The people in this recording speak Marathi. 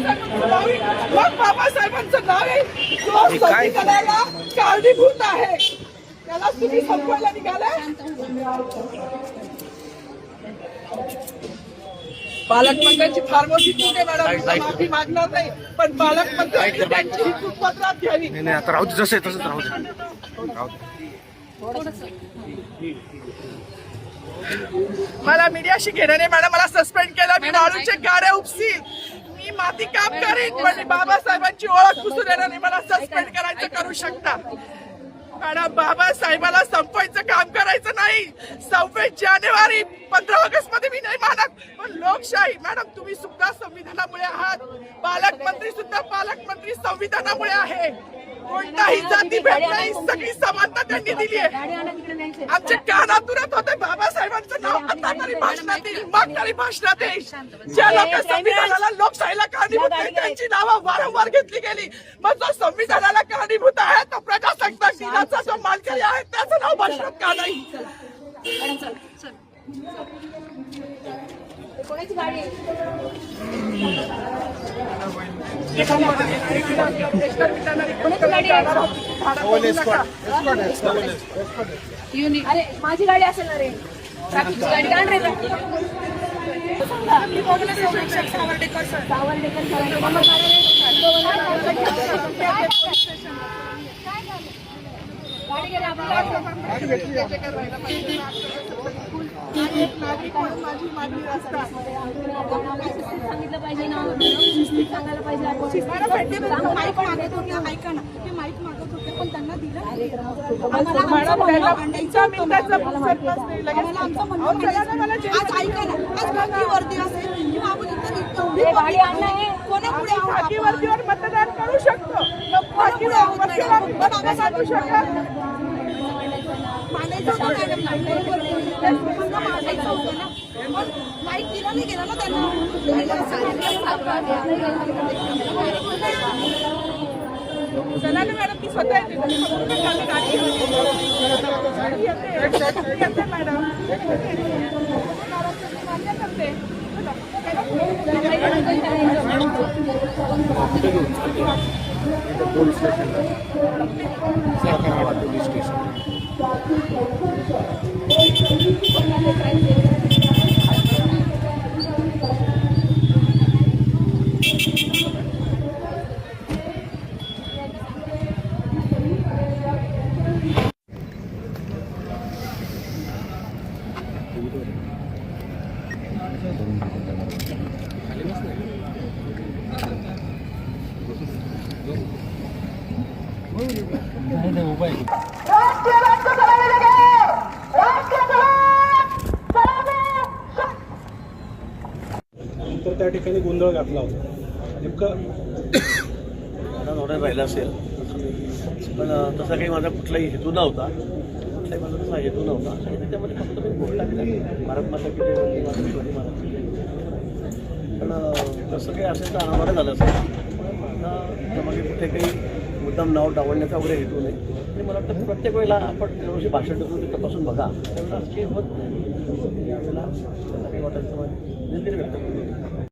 मग बाबासाहेबांचं नाव आहे. जो कारणीभूत आहे. त्याला तुम्ही संपवायला निघालाय पालकमंत्र्यांची फार मोठी चूक आहे मॅडम. माफी मागणार नाही. पण पालकमंत्र्यांनी त्यांची ही चूक पत्रात घ्यावी. नाही नाही आता राहू दे जसं आहे तसंच राहू दे. राहू दे. मला मीडियाशी घेणं नाही मॅडम. मला सस्पेंड केलं. मी वाळूचे गाड्या उपसील. माती काम करीन. पण मी बाबासाहेबांची ओळख पुसून येणार नाही. मला सस्पेंड करायचं करू शकता. मॅडम बाबासाहेबाला संपवायचं काम करायचं नाही. सव्वीस जानेवारी पंधरा ऑगस्टमध्ये मी नाही मानत. पण लोकशाही मॅडम तुम्ही सुद्धा संविधानामुळे आहात. पालकमंत्री सुद्धा पालकमंत्री संविधानामुळे आहे. कोणताही जाती भेट नाही. सगळी समानता त्यांनी दिली आहे. आमच्या कानातुरत होते. बाबासाहेबांचं नाव आता तरी भाषणात येईल. मग तरी भाषणात येईल. ज्या लोक संविधानाला लोकशाहीला कारणीभूत नाही त्यांची नावं वारंवार घेतली गेली. मग जो संविधानाला कारणीभूत आहे तो प्रजासत्ताक दिनाचा जो मानकरी आहे त्याचं नाव भाषणात का नाही? कोणाची गाडी आहे? युनि- अरे माझी गाडी असेल ना रे. ट्रॅफिकची गाडी. काढ रे सरांनी मग गाडी गेली नागरिक म्हणून माझी मागणी असतात सांगितलं पाहिजे ना शिस्तीत सांगायला पाहिजे आपण. माईक मागत होते ऐका ना ते माईक मागत होते पण त्यांना दिलं आज ऐका ना आज वर्दी असेल किंवा आपण कोणापुढे आपण? वर्दीवर मतदान करू शकतो. कोणापुढे करू होतं मॅडम बरोबर आहे. पण मांडायचं होतं ना पण माईक दिलं नाही गेलं ना चला ना मॅडम मी स्वतः येते तुम्ही फक्त गाडी गाडी घेऊन ये. गाडी येते. येते मॅडम मान्य करते चला. पोलीस स्टेशनला तर त्या ठिकाणी गोंधळ घातला होता. नेमकं राहिला असेल. पण तसा काही माझा कुठलाही हेतू नव्हता. कुठलाही माझा तसा हेतू नव्हता. आणि त्याच्यामध्ये फक्त मी घोषणा भारत माता किती शिवाजी महाराज पण तसं काही असेल तर अनावरण झालं असेल पण आता कुठे काही मुद्दाम नाव डावलण्याचा वगैरे हेतू नाही. आणि मला वाटतं प्रत्येक वेळेला आपण जेव्हा भाषण देतो ते तपासून बघा. त्यावेळेला होत नाही. यावेळेला काही वाटायचं व्यक्त करतो.